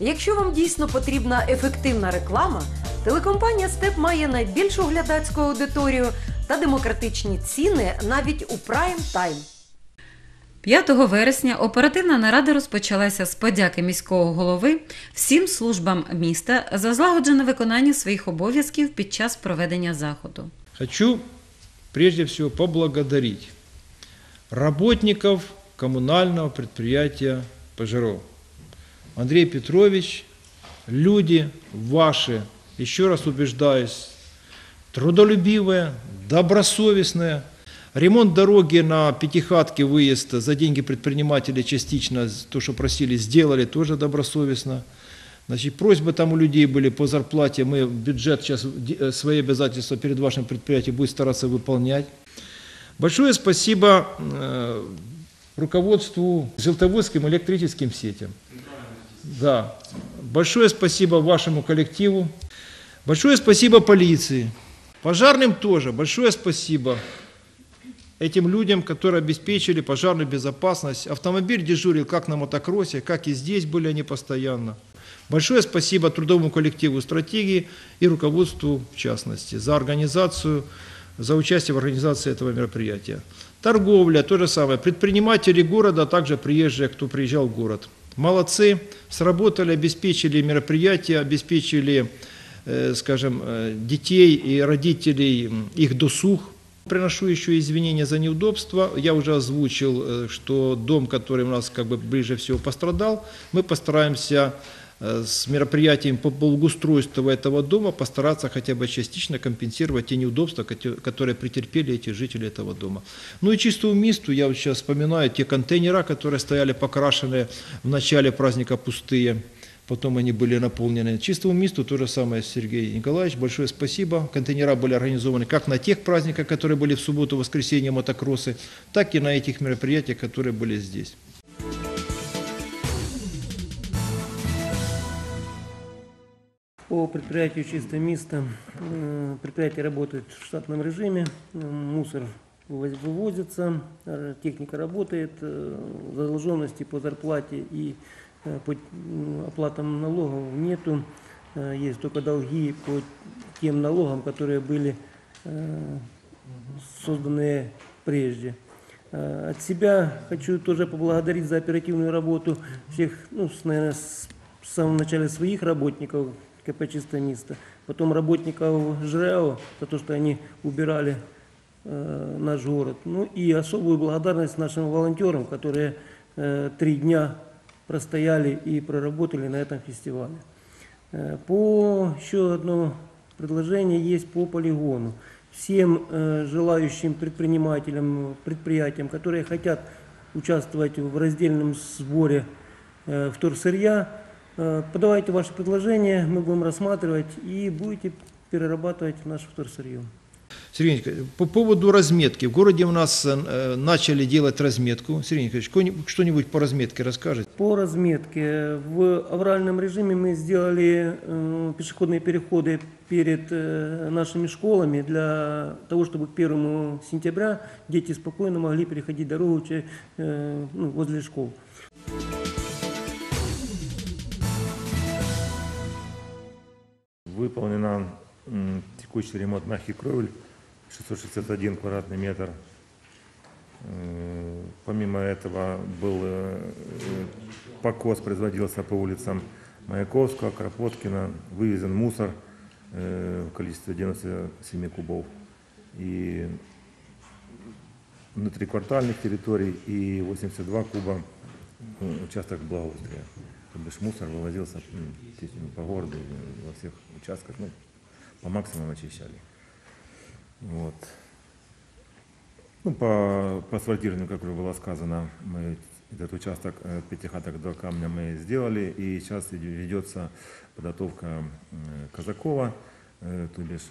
Якщо вам дійсно потрібна ефективна реклама, телекомпанія Степ має найбільшу глядацьку аудиторію та демократичні ціни навіть у прайм тайм. 5 вересня оперативна нарада розпочалася з подяки міського голови всім службам міста за злагоджене виконання своїх обов'язків під час проведення заходу. Хочу прежде всего поблагодарить работников коммунального предприятия «Пожаров». Андрей Петрович, люди ваши, еще раз убеждаюсь, трудолюбивые, добросовестные. Ремонт дороги на Пятихатке, выезд за деньги предпринимателей частично, то, что просили, сделали тоже добросовестно. Значит, просьбы там у людей были по зарплате, мы бюджет сейчас, э, свои обязательства перед вашим предприятием будет стараться выполнять. Большое спасибо э, руководству Желтоводским электрическим сетям. Да. Большое спасибо вашему коллективу. Большое спасибо полиции. Пожарным тоже. Большое спасибо этим людям, которые обеспечили пожарную безопасность. Автомобиль дежурил как на мотокроссе, как и здесь были они постоянно. Большое спасибо трудовому коллективу стратегии и руководству в частности за организацию, за участие в организации этого мероприятия. Торговля, то же самое. Предприниматели города, а также приезжие, кто приезжал в город. Молодцы, сработали, обеспечили мероприятие, обеспечили, э, скажем, э, детей и родителей, их досуг. Приношу еще извинения за неудобства. Я уже озвучил, э, что дом, который у нас как бы ближе всего пострадал, мы постараемся с мероприятием по благоустройству этого дома постараться хотя бы частично компенсировать те неудобства, которые претерпели эти жители этого дома. Ну и чистому месту я вот сейчас вспоминаю те контейнера, которые стояли покрашенные в начале праздника пустые, потом они были наполнены. Чистому месту то же самое, Сергей Николаевич, большое спасибо. Контейнера были организованы как на тех праздниках, которые были в субботу, воскресенье, мотокроссы, так и на этих мероприятиях, которые были здесь. По предприятию «Чистое место» э, предприятие работает в штатном режиме, э, мусор вывоз- вывозится, э, техника работает, задолженности по зарплате и по оплатам налогов нету. Есть только долги по тем налогам, которые были созданные прежде. От себя хочу тоже поблагодарить за оперативную работу всех, ну, наверное, в самом начале своих работников КП «Чистое место», потом работников ЖРЭО за то, что они убирали э, наш город. Ну и особую благодарность нашим волонтерам, которые э, три дня простояли и проработали на этом фестивале. Э, По еще одно предложение есть по полигону. Всем э, желающим предпринимателям, предприятиям, которые хотят участвовать в раздельном сборе э, вторсырья, подавайте ваши предложения, мы будем рассматривать и будете перерабатывать наше вторсырье. Сергей Николаевич, по поводу разметки. В городе у нас э, начали делать разметку. Сергей Николаевич, что-нибудь- по разметке расскажете? По разметке в авральном режиме мы сделали э, пешеходные переходы перед э, нашими школами для того, чтобы к 1 сентября дети спокойно могли переходить дорогу э, ну, возле школ. Выполнена текущий ремонт мягких кровель 661 квадратный метр. Э, Помимо этого был э, покос производился по улицам Маяковского, Кропоткина, вывезен мусор э, в количестве 97 кубов. И внутриквартальных территорий и 82 куба участок благоустрия. То бишь мусор вывозился естественно, по городу, э, во всех участках, ну, по максимуму очищали. Вот. Ну, по, по асфальтированию, как уже было сказано, мы этот участок э, пятихаток до камня мы сделали, и сейчас ведется подготовка Казакова, э, то бишь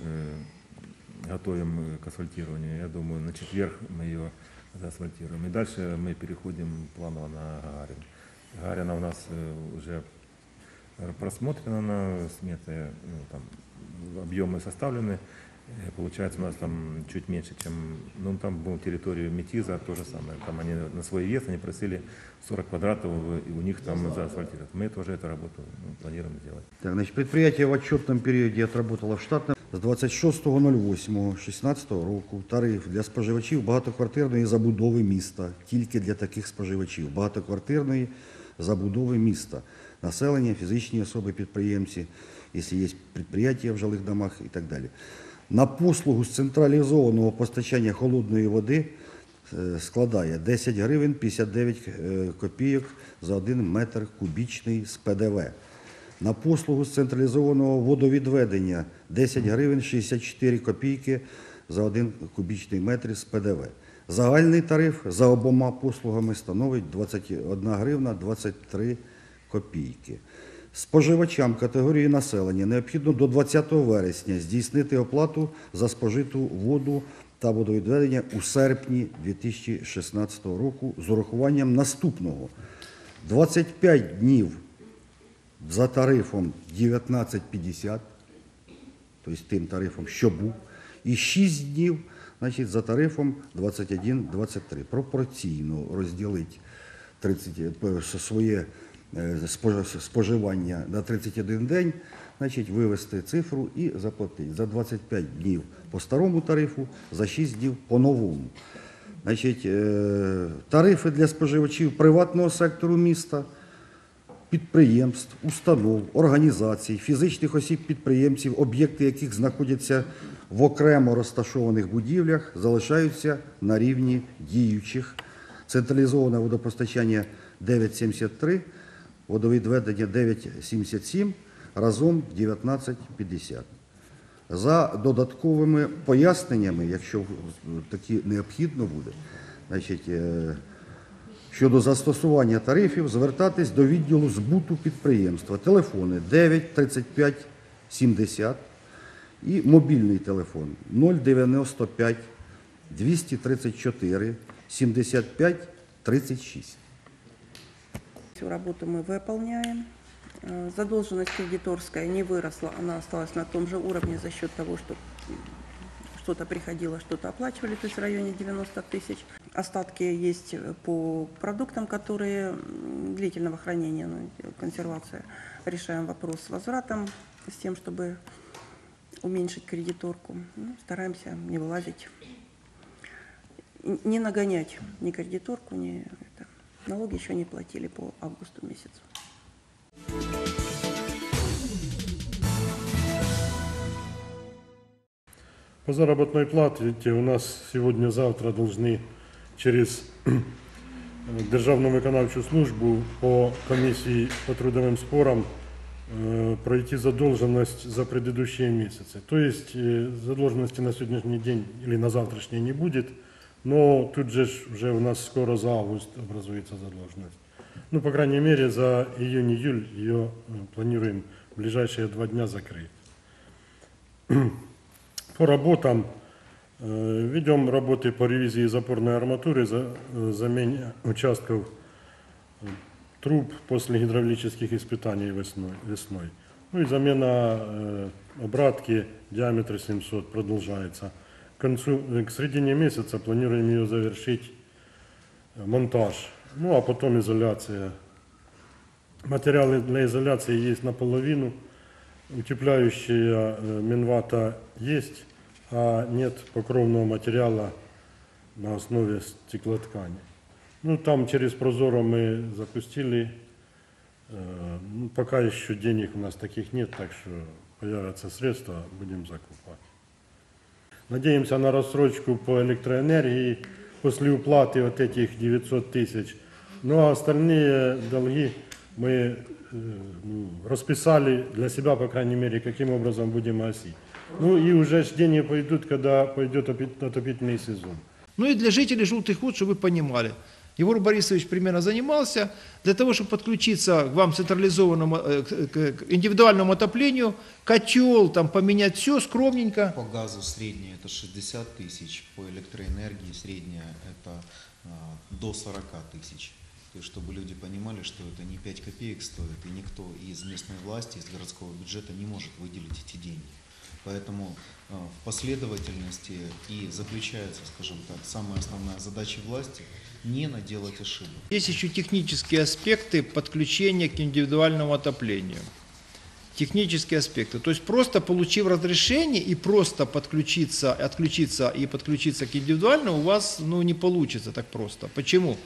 готовим к асфальтированию. Я думаю, на четверг мы ее заасфальтируем. И дальше мы переходим планово на Гагарин. Гагарина у нас э, уже просмотрена на сметы, ну, там объемы составлены. Э, Получается, у нас там чуть меньше, чем... Ну, там был территорию Метиза, то же самое. Там они на свой вес, они просили 40 квадратов, и у них там заасфальтировать. Мы тоже эту работу ну, планируем сделать. Так, значит, предприятие в отчетном періоді отработало в штатному з 26.08.16 року тариф для споживачів багатоквартирної забудови міста, тільки для таких споживачів багатоквартирної забудови міста, населення, фізичні особи, підприємці, якщо є підприємства в жилих домах і так далі. На послугу з централізованого постачання холодної води е, складає 10 гривень 59 е, копійок за 1 метр кубічний з ПДВ. На послугу з централізованого водовідведення 10 гривень 64 копійки за 1 кубічний метр з ПДВ. Загальний тариф за обома послугами становить 21 гривна 23 копійки. Споживачам категорії населення необхідно до 20 вересня здійснити оплату за спожиту воду та водовідведення у серпні 2016 року з урахуванням наступного 25 днів за тарифом 19,50, тобто тим тарифом, що був, і 6 днів значить, за тарифом 21,23. Пропорційно розділити 30, е, своє е, споживання на 31 день, значить, вивести цифру і заплатити за 25 днів по старому тарифу, за 6 днів по новому. Значить, е, тарифи для споживачів приватного сектору міста – підприємств, установ, організацій, фізичних осіб-підприємців, об'єкти яких знаходяться в окремо розташованих будівлях, залишаються на рівні діючих. Централізоване водопостачання 9,73, водовідведення 9,77, разом 19,50. За додатковими поясненнями, якщо такі необхідно буде, значить, е, щодо застосування тарифів звертатись до відділу збуту підприємства. Телефони 9 35 70 і мобільний телефон 095 234 75 36. Всю работу мы выполняем. Э, Задолженность кредиторская не выросла, она осталась на том же уровне за счет того, что м, Что-то приходило, что-то оплачивали, то есть в районе 90 тысяч. Остатки есть э, по продуктам, которые длительного хранения, ну, консервация. Решаем вопрос с возвратом, с тем, чтобы уменьшить кредиторку. Ну, стараемся не вылазить, не нагонять ни кредиторку, ни это. Налоги еще не платили по августу месяцу. По заработной плате у нас сегодня-завтра должны через Державну виконавчу службу по комісії по трудовим спорам э, пройти задолженность за предыдущие месяцы. То есть э, задолженности на сегодняшний день или на завтрашний не будет, но тут же ж уже у нас скоро за август образуется задолженность. Ну, по крайней мере, за июнь-июль ее э, планируем в ближайшие два дня закрыть. По работам э, ведем работы по ревизии запорной арматуры, за, э, замене участков э, труб после гидравлических испытаний весной. весной. Ну и замена э, обратки диаметра 700 продолжается. К, концу, э, к середине месяца планируем ее завершить э, монтаж. Ну а потом изоляция. Материалы для изоляции есть наполовину. Утепляющая э, минвата есть, а нет покровного материала на основе стеклоткани. Ну, там через Прозоро мы запустили. Э, ну, пока еще денег у нас таких нет, так что появятся средства, будем закупать. Надеемся на рассрочку по электроэнергии после уплаты вот этих 900 тысяч. Ну а остальные долги мы э, ну, расписали для себя, по крайней мере, каким образом будем осить. Ну и уже ж деньги пойдут, когда пойдет опи- отопительный сезон. Ну и для жителей Желтых Вод, чтобы вы понимали. Егор Борисович примерно занимался для того, чтобы подключиться к вам централизованному, э, к- индивидуальному отоплению, котел, там поменять все скромненько. По газу средняя это 60 тысяч, по электроэнергии средняя это а, до 40 тысяч. Чтобы люди понимали, что это не 5 копеек стоит, и никто из местной власти, из городского бюджета не может выделить эти деньги. Поэтому э, в последовательности и заключается, скажем так, самая основная задача власти – не наделать ошибок. Есть еще технические аспекты подключения к индивидуальному отоплению. Технические аспекты. То есть просто получив разрешение и просто подключиться, отключиться и подключиться к индивидуальному, у вас ну, не получится так просто. Почему?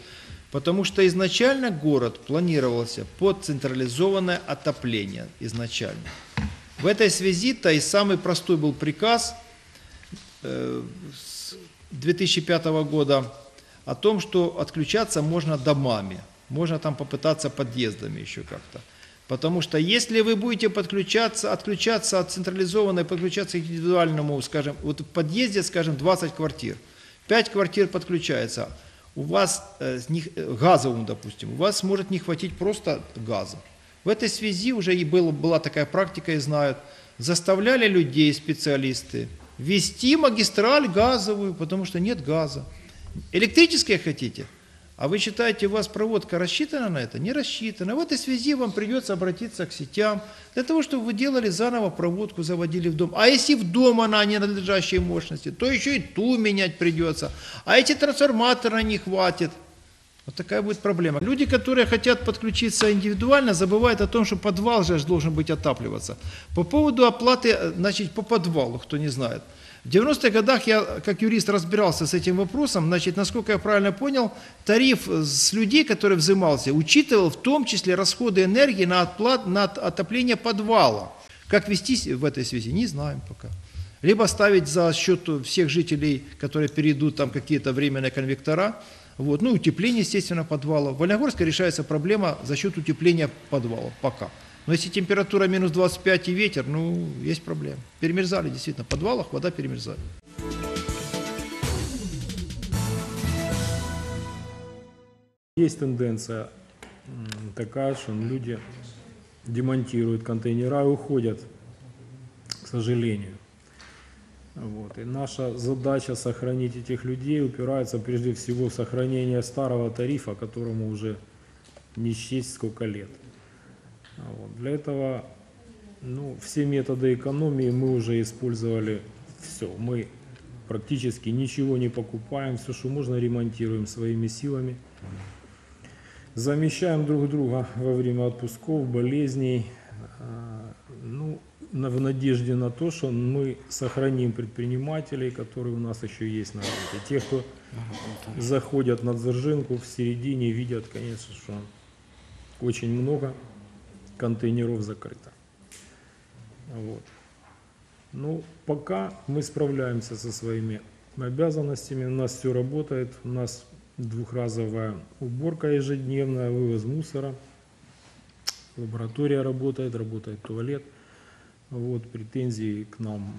Потому что изначально город планировался под централизованное отопление изначально. В этой связи-то и самый простой был приказ э, с 2005 года о том, что отключаться можно домами, можно там попытаться подъездами еще как-то. Потому что если вы будете подключаться, отключаться от централизованной, подключаться к индивидуальному, скажем, вот в подъезде, скажем, 20 квартир, 5 квартир подключается, у вас э, них, э, газовым, допустим, у вас может не хватить просто газа. В этой связи уже и было, была такая практика, и знают, заставляли людей, специалисты, вести магистраль газовую, потому что нет газа. Электрическое хотите? А вы считаете, у вас проводка рассчитана на это? Не рассчитана. В этой связи вам придется обратиться к сетям, для того, чтобы вы делали заново проводку, заводили в дом. А если в дом она не надлежащей мощности, то еще и ту менять придется. А эти трансформаторы не хватит. Вот такая будет проблема. Люди, которые хотят подключиться индивидуально, забывают о том, что подвал же должен быть отапливаться. По поводу оплаты, э, значит, по подвалу, кто не знает. В 90-х годах я, как юрист, разбирался с этим вопросом. Значит, насколько я правильно понял, тариф с людей, который взимался, учитывал в том числе расходы энергии на, отплат, на отопление подвала. Как вести в этой связи, не знаем пока. Либо ставить за счет всех жителей, которые перейдут там какие-то временные конвектора, вот. Ну, утепление, естественно, подвала. В Вольногорске решается проблема за счет утепления подвала пока. Но если температура минус 25 и ветер, ну, есть проблема. Перемерзали, действительно, в подвалах вода перемерзает. Есть тенденция такая, что люди демонтируют контейнера и уходят, к сожалению. Вот. И наша задача сохранить этих людей упирается прежде всего в сохранение старого тарифа, которому уже не счесть сколько лет. Вот. Для этого ну, все методы экономии мы уже использовали все. Мы практически ничего не покупаем, все, что можно, ремонтируем своими силами. Замещаем друг друга во время отпусков, болезней. А, Ну, в надежде на то, что мы сохраним предпринимателей, которые у нас еще есть на рынке. Те, кто заходят на Дзержинку в середине, видят, конечно, что очень много контейнеров закрыто. Вот. Ну, пока мы справляемся со своими обязанностями, у нас все работает, у нас двухразовая уборка ежедневная, вывоз мусора, лаборатория работает, работает туалет. Вот, претензий к нам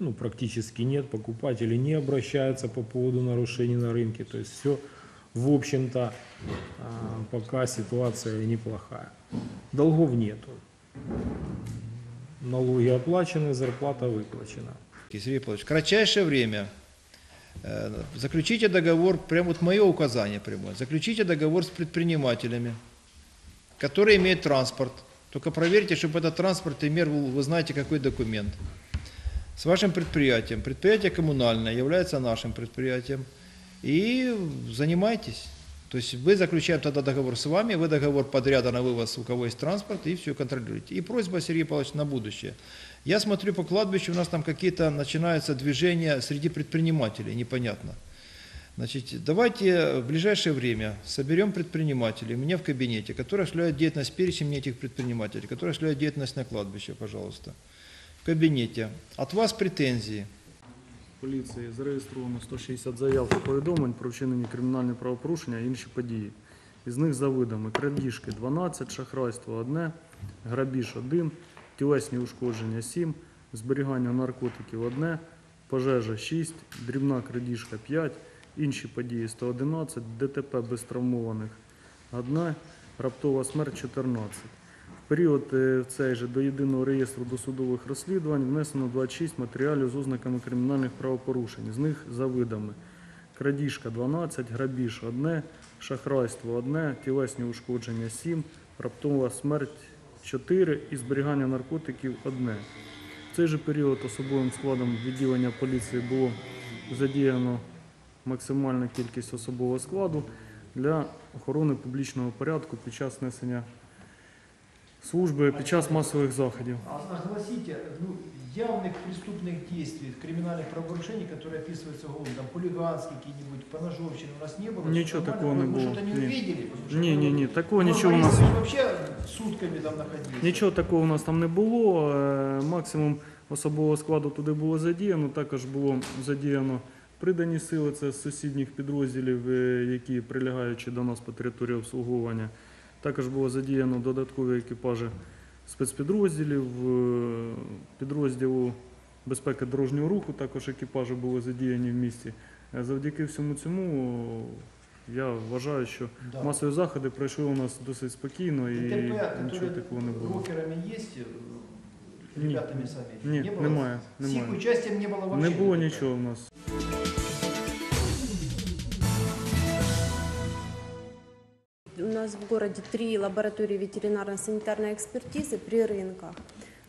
ну, практически нет, покупатели не обращаются по поводу нарушений на рынке, то есть все, в общем-то, а, пока ситуация неплохая. Долгов нету. Налоги оплачены, зарплата выплачена. Сергей Павлович, кратчайшее время э, заключите договор, прямо вот мое указание прямое, заключите договор с предпринимателями, которые имеют транспорт. Только проверьте, чтобы этот транспорт имел, вы знаете, какой документ. С вашим предприятием. Предприятие коммунальное является нашим предприятием. И занимайтесь. То есть вы заключаем тогда договор с вами, вы договор подряда на вывоз, у кого есть транспорт, и все контролируете. И просьба, Сергей Павлович, на будущее. Я смотрю по кладбищу, у нас там какие-то начинаются движения среди предпринимателей, непонятно. Значит, давайте в ближайшее время соберем предпринимателей у меня в кабинете, которые осуществляют деятельность, перечень мне этих предпринимателей, которые осуществляют деятельность на кладбище, пожалуйста. В кабинете. От вас претензии. Поліції зареєстровано 160 заяв та повідомлень про вчинення кримінальних правопорушення і інші події. Із них за видами крадіжки 12, шахрайство 1, грабіж 1, тілесні ушкодження 7, зберігання наркотиків 1, пожежа 6, дрібна крадіжка 5, інші події 111, ДТП без травмованих 1, раптова смерть 14. В період е, цей же до єдиного реєстру досудових розслідувань внесено 26 матеріалів з ознаками кримінальних правопорушень. З них за видами крадіжка 12, грабіж 1, шахрайство 1, тілесні ушкодження 7, раптова смерть 4 і зберігання наркотиків 1. В цей же період особовим складом відділення поліції було задіяно максимальна кількість особового складу для охорони публічного порядку під час несення служби під час масових заходів. А огласите ну, явных преступных действий, криминальных правонарушений, которые описываются в уголовном, там хулиганские какие-нибудь, поножовщины у нас не было? Ничего Нормально? такого не Вы было. что-то не Нет. увидели? Потому что Не, вы- не, не, такого вы ничего у нас. боитесь, вообще сутками там находились. Нічого такого у нас там не було. Е, Максимум особового складу туди було задіяно. Також було задіяно придані сили, це з сусідніх підрозділів, е, які прилягаючи до нас по території обслуговування. Також було задіяно додаткові екіпажі спецпідрозділів, е, підрозділу безпеки дорожнього руху. Також екіпажі були задіяні в місті. Е, Завдяки всьому цьому я вважаю, що Да. масові заходи пройшли у нас досить спокійно і ДТП, нічого которые такого не було. рокерами есть, э, Ні. ребятами сами? Ні, не было? немає, С их немає. участием не было вообще Не було ДТП? нічого в нас. Нас в городе три лаборатории ветеринарно-санитарной экспертизы при рынках.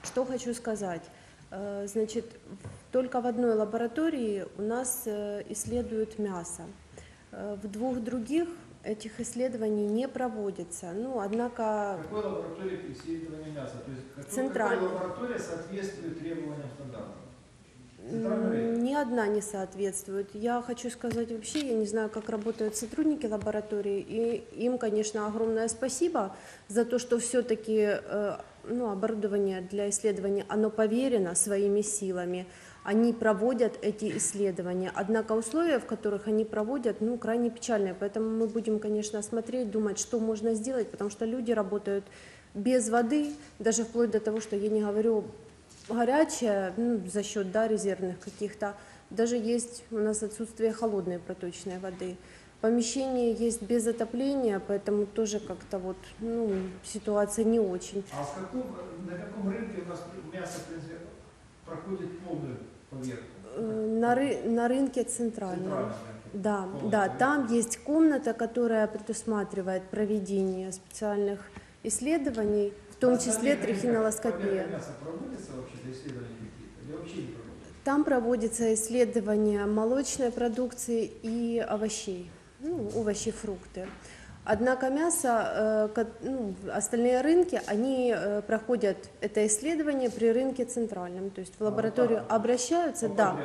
Что хочу сказать. Э, Значит, только в одной лаборатории у нас э, исследуют мясо. Э, В двух других этих исследований не проводится. Ну, однако Какой лаборатории при исследовании мяса? То есть какой- какая лаборатория соответствует требованиям стандарта? Ни одна не соответствует. Я хочу сказать вообще, я не знаю, как работают сотрудники лаборатории, и им, конечно, огромное спасибо за то, что все-таки ну, оборудование для исследований, оно поверено своими силами. Они проводят эти исследования, однако условия, в которых они проводят, ну, крайне печальные. Поэтому мы будем, конечно, смотреть, думать, что можно сделать, потому что люди работают без воды, даже вплоть до того, что я не говорю горячая, ну, за счет да, резервных каких-то. Даже есть у нас отсутствие холодной проточной воды. Помещение есть без отопления, поэтому тоже как-то вот, ну, ситуация не очень. А с каком, на каком рынке у нас мясо в проходит полную поверку? Э, На, ры- на рынке. Да, Полностью, да, да? там есть комната, которая предусматривает проведение специальных исследований, в том числе проводятся? Там проводится исследование молочной продукции и овощей, ну, овощи, фрукты. Однако мясо, э, ну, остальные рынки, они э, проходят это исследование при рынке центральном, то есть в лабораторию обращаются, да,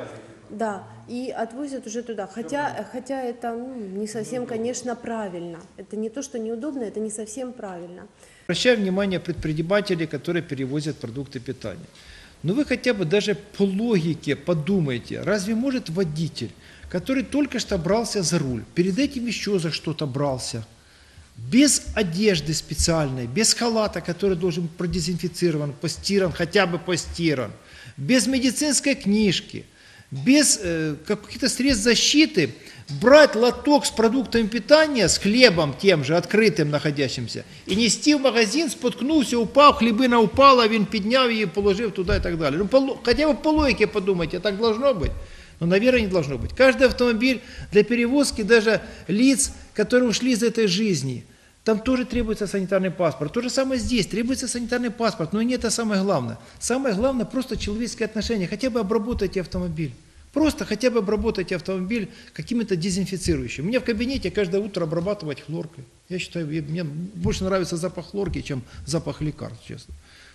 да, и отвозят уже туда. Хотя, хотя это ну, не совсем, конечно, правильно. Это не то, что неудобно, это не совсем правильно. Обращаю внимание предпринимателей, которые перевозят продукты питания. Но вы хотя бы даже по логике подумайте, разве может водитель, который только что брался за руль, перед этим еще за что-то брался, без одежды специальной, без халата, который должен быть продезинфицирован, постиран, хотя бы постиран, без медицинской книжки, без э, каких-то средств защиты, брать лоток с продуктами питания, с хлебом тем же, открытым находящимся, и нести в магазин, споткнувся, упав, хлібина упала, він підняв її, положив туда и так далее. Ну, по ло- хотя бы по логике подумайте, так должно быть? Но, наверное, не должно быть. Каждый автомобиль для перевозки даже лиц, которые ушли из этой жизни, там тоже требуется санитарный паспорт. То же самое здесь, требуется санитарный паспорт, но не это самое главное. Самое главное просто человеческие отношения. Хотя бы обработайте автомобиль. Просто хотя бы обработайте автомобиль какими-то дезинфицирующими. Мне в кабинете каждое утро обрабатывать хлоркой. Я считаю, мне больше нравится запах хлорки, чем запах лекарств, честно.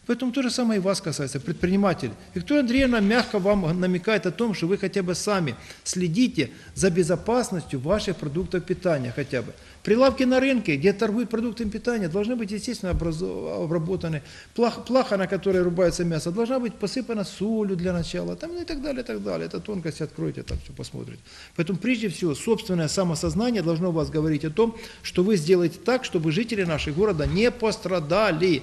Поэтому то же самое и вас касается, предприниматель. Виктория Андреевна мягко вам намекает о том, что вы хотя бы сами следите за безопасностью ваших продуктов питания хотя бы. Прилавки на рынке, где торгуют продуктами питания, должны быть, естественно, обработаны. Плах- Плаха, на которой рубается мясо, должна быть посыпана солью для начала, там, ну и так далее, и так далее. Это тонкости откройте, там все посмотрите. Поэтому, прежде всего, собственное самосознание должно вас говорить о том, что вы сделаете так, чтобы жители нашего города не пострадали,